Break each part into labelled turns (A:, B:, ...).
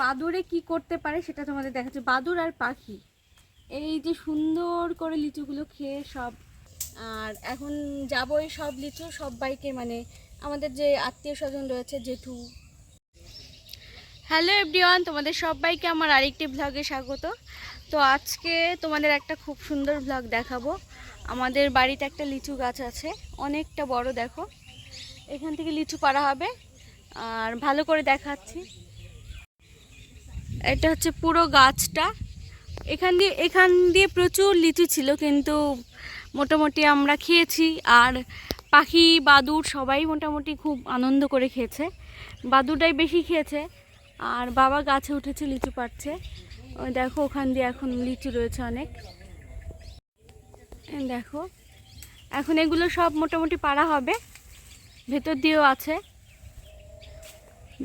A: বাদুরে কি করতে পারে সেটা তোমাদের দেখাচ্ছে। বাদুর আর পাখি। এই যে সুন্দর করে লিচুগুলো খেয়ে সব, আর এখন যাব এই সব লিচু, সবাইকে মানে আমাদের যে আত্মীয় স্বজন রয়েছে, জেঠু। হ্যালো এভরিওয়ান, তোমাদের সবাইকে আমার আরেকটি ভ্লগে স্বাগত। তো আজকে তোমাদের একটা খুব সুন্দর ভ্লগ দেখাবো। আমাদের বাড়িতে একটা লিচু গাছ আছে, অনেকটা বড় দেখো। এখান থেকে লিচু পাড়া হবে। আর ভালো করে দেখাচ্ছি। এটা হচ্ছে পুরো গাছটা। এখান দিয়ে এখান দিয়ে প্রচুর লিচু ছিল, কিন্তু মোটামুটি আমরা খেয়েছি। আর পাখি বাদুর সবাই মোটামুটি খুব আনন্দ করে খেয়েছে। বাদুরটাই বেশি খেয়েছে। আর বাবা গাছে উঠেছে, লিচু ওই দেখো, ওখান দিয়ে এখন লিচু রয়েছে অনেক। দেখো, এখন এগুলো সব মোটামুটি পাড়া হবে। ভেতর দিয়েও আছে।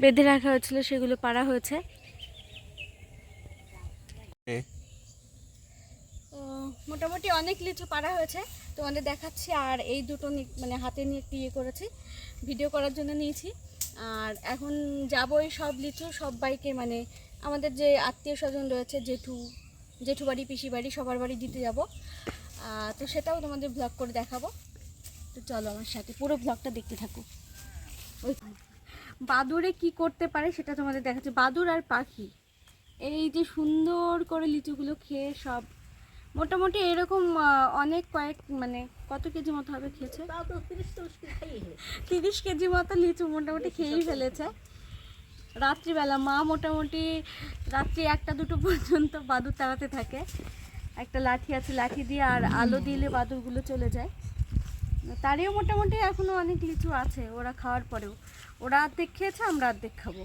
A: বেঁধে রাখা হয়েছিল সেগুলো পাড়া হয়েছে। মোটামুটি অনেক লিচু পাড়া হয়েছে। তোমাদের দেখাচ্ছি আর এই দুটো মানে হাতে নিয়ে একটু ইয়ে করেছি। ভিডিও করার জন্য নিয়েছি। আর এখন যাব এই সব লিচু সবাইকে মানে আমাদের যে আত্মীয় স্বজন রয়েছে জেঠু জেঠু বাড়ি পিসি বাড়ি সবার বাড়ি দিতে যাব। তো সেটাও তোমাদের ব্লগ করে দেখাবো। তো চলো আমার সাথে পুরো ব্লগটা দেখতে থাকো। ওই বাদুরে কি করতে পারে সেটা তোমাদের দেখাচ্ছে। বাদুর আর পাখি। এই যে সুন্দর করে লিচুগুলো খেয়ে সব মোটামুটি এরকম অনেক কয়েক মানে কত কেজি মতো হবে খেয়েছে? তিরিশ কেজি মতো লিচু মোটামুটি খেয়েই ফেলেছে। রাত্রিবেলা মা মোটামুটি রাত্রি একটা দুটো পর্যন্ত বাদুর তাড়াতে থাকে। একটা লাঠি আছে লাঠি দিয়ে আর আলো দিলে বাদুরগুলো চলে যায়। তারেও মোটামুটি এখনও অনেক লিচু আছে ওরা খাওয়ার পরেও। ওরা অর্ধেক খেয়েছে, আমরা অর্ধেক খাব।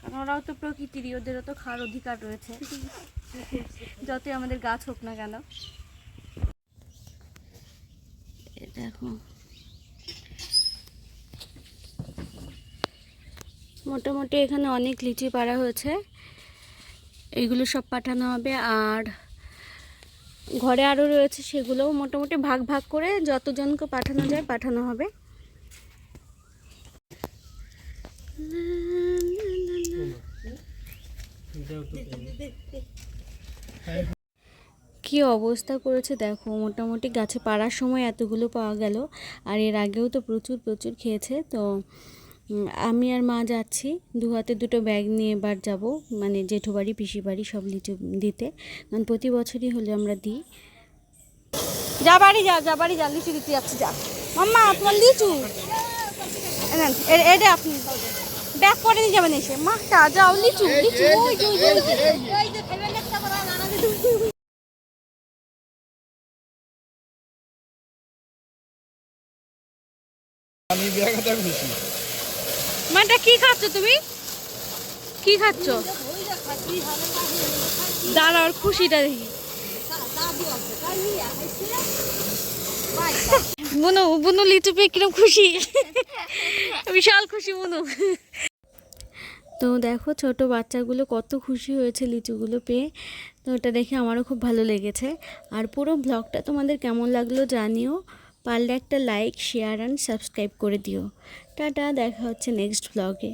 A: কারণ ওরাও তো প্রকৃতিরই, ওদেরও তো খাওয়ার অধিকার রয়েছে। যতই আমাদের গাছ হোক না কেন। দেখো। মোটামুটি এখানে অনেক লিচি পাড়া হয়েছে। এইগুলো সব পাঠানো হবে, আর ঘরে আরও রয়েছে সেগুলোও মোটামুটি ভাগ ভাগ করে যতজনকে পাঠানো যায় পাঠানো হবে। কি অবস্থা করেছে দেখো? মোটামুটি গাছে পাড়ার সময় এতগুলো পাওয়া গেল, আর এর আগেও তো প্রচুর প্রচুর খেয়েছে। তো আমি আর মা যাচ্ছি, দু হাতে দুটো ব্যাগ নিয়ে এবার যাব মানে জেঠু বাড়ি, পিসি বাড়ি, সব লিচু দিতে। কারণ প্রতি বছরই হলে আমরা দিই। যা বাড়ি যা যা বাড়ি যা, লিচু দিতে যাচ্ছি, যা। মাম্মা তোমার লিচু? এটা আপনি। ব্যাগ করে নিয়ে যাবেন এসে। যাও লিচু লিচু ওই যে, ওই যে,
B: আমি বিয়াঘাটা খুশি।
A: মাটা কি খাচ্ছ তুমি? কি খাচ্ছ? দাঁড়াও খুশিটা দেখি। বুনু বুনু লিচু পেয়ে কিরম খুশি। বিশাল খুশি বুনু তো দেখো ছোট বাচ্চাগুলো কত খুশি হয়েছে লিচুগুলো পেয়ে। তো ওটা দেখে আমারও খুব ভালো লেগেছে। আর পুরো ব্লগটা তোমাদের কেমন লাগল জানিও। পারলে একটা লাইক, শেয়ার অ্যান্ড সাবস্ক্রাইব করে দিও। টাটা, দেখা হচ্ছে নেক্সট ব্লগে